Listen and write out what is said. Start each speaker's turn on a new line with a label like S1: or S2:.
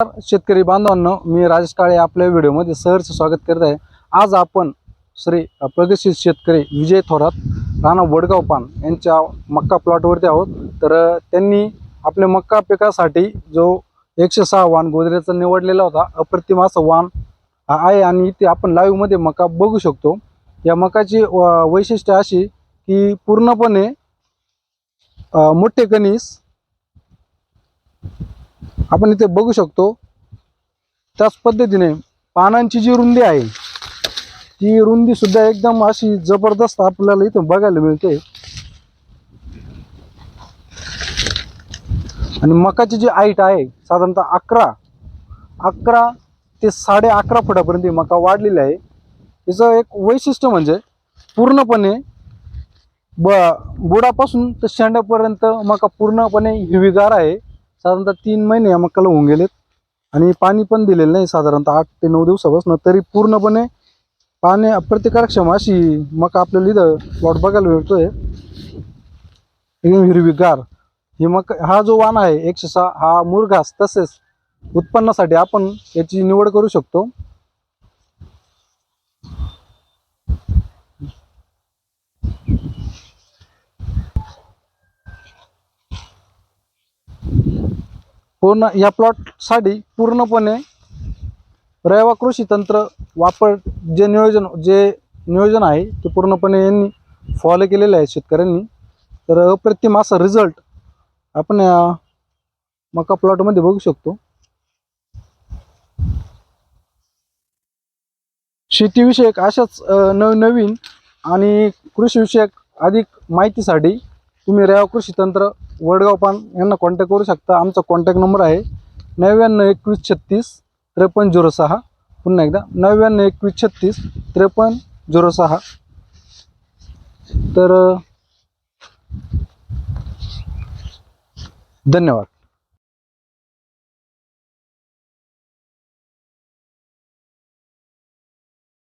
S1: नमस्कार शेतकरी बांधवांनो मी राजेश काळे आपल्या व्हिडिओमध्ये सहर्ष स्वागत करत आहे. आज आपण श्री प्रगतशील शेतकरी विजय थोरात राणा वडगाव पान यांच्या मक्का प्लॉटवरती आहोत. तर त्यांनी आपल्या मक्का पिकासाठी जो एकशे सहा वाण गोदरेचा निवडलेला होता अप्रतिम असा वाण आहे आणि इथे आपण लाईव्हमध्ये मका बघू शकतो. या मकाची वैशिष्ट्य अशी की पूर्णपणे मोठे कणीस आपण इथे बघू शकतो त्याच पद्धतीने पानांची जी रुंदी आहे ती रुंदी सुद्धा एकदम अशी जबरदस्त आपल्याला इथे बघायला मिळते. आणि मकाची जी हाईट आहे साधारणतः अकरा अकरा ते साडे अकरा फुटापर्यंत मका वाढलेली आहे. याचं एक वैशिष्ट्य म्हणजे पूर्णपणे ब बुडापासून तर शेंड्यापर्यंत मका पूर्णपणे हिरवीगार आहे. साधारणतः तीन महिने या मक्काला होऊन गेलेत. आणि पाणी पण दिलेलं नाही साधारणतः आठ ते नऊ दिवसापासून. तरी पूर्णपणे पाणी प्रतिकारक्षम अशी मका आपल्याला इथं प्लॉट बघायला मिळतोय एकदम हिरवीगार ही मका हा जो वाण आहे एकशे सहा हा मुरघास तसेच उत्पन्नासाठी आपण याची निवड करू शकतो. पूर्ण या प्लॉटसाठी पूर्णपणे रयवा कृषी तंत्र वापर जे नियोजन जे नियोजन आहे ते पूर्णपणे यांनी फॉलो केलेलं आहे शेतकऱ्यांनी. तर अप्रतिम असा रिझल्ट आपण या मका प्लॉटमध्ये बघू शकतो. शेतीविषयक अशाच नवनवीन आणि कृषीविषयक अधिक माहितीसाठी तुम्ही रेवा कृषी तंत्र वडगाव पान यांना कॉन्टॅक्ट करू शकता. आमचा कॉन्टॅक्ट नंबर आहे नव्याण्णव एकवीस छत्तीस त्रेपन्न झिरो सहा. पुन्हा एकदा नव्याण्णव एकवीस छत्तीस त्रेपन्न झिरो सहा. तर धन्यवाद.